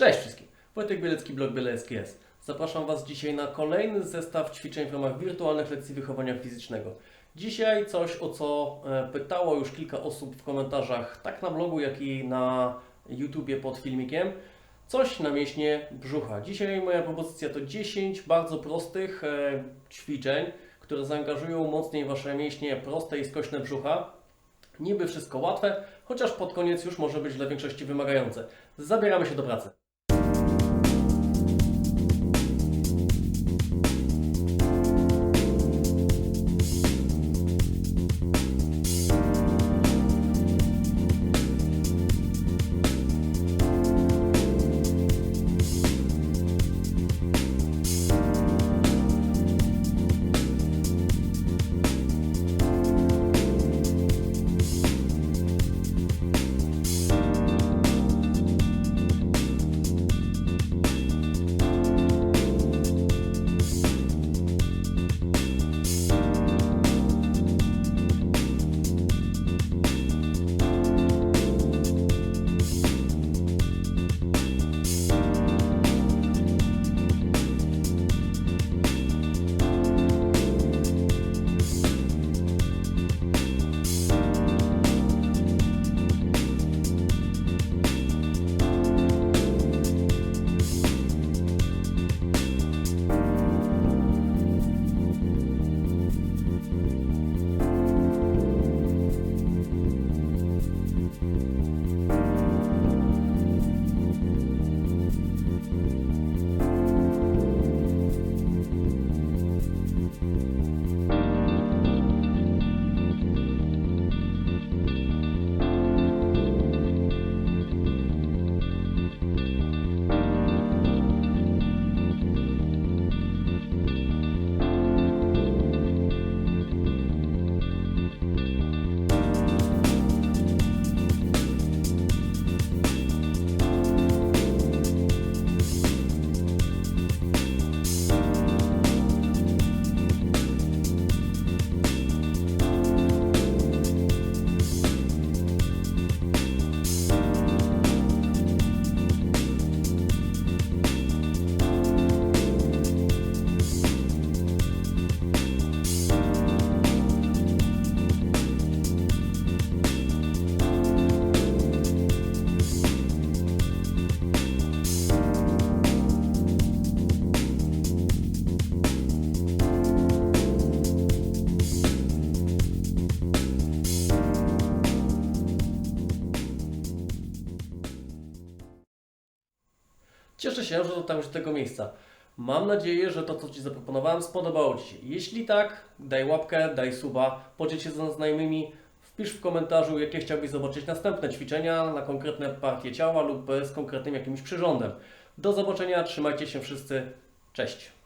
Cześć wszystkim, Wojtek Bielecki, blog Bielecki jest. Zapraszam Was dzisiaj na kolejny zestaw ćwiczeń w ramach wirtualnych lekcji wychowania fizycznego. Dzisiaj coś, o co e, pytało już kilka osób w komentarzach, tak na blogu, jak i na YouTubie pod filmikiem. Coś na mięśnie brzucha. Dzisiaj moja propozycja to 10 bardzo prostych e, ćwiczeń, które zaangażują mocniej Wasze mięśnie proste i skośne brzucha. Niby wszystko łatwe, chociaż pod koniec już może być dla większości wymagające. Zabieramy się do pracy. Cieszę się, że dotarłeś do tego miejsca. Mam nadzieję, że to, co Ci zaproponowałem, spodobało Ci się. Jeśli tak, daj łapkę, daj suba, podziel się ze znajomymi, wpisz w komentarzu, jakie chciałbyś zobaczyć następne ćwiczenia na konkretne partie ciała lub z konkretnym jakimś przyrządem. Do zobaczenia, trzymajcie się wszyscy, cześć!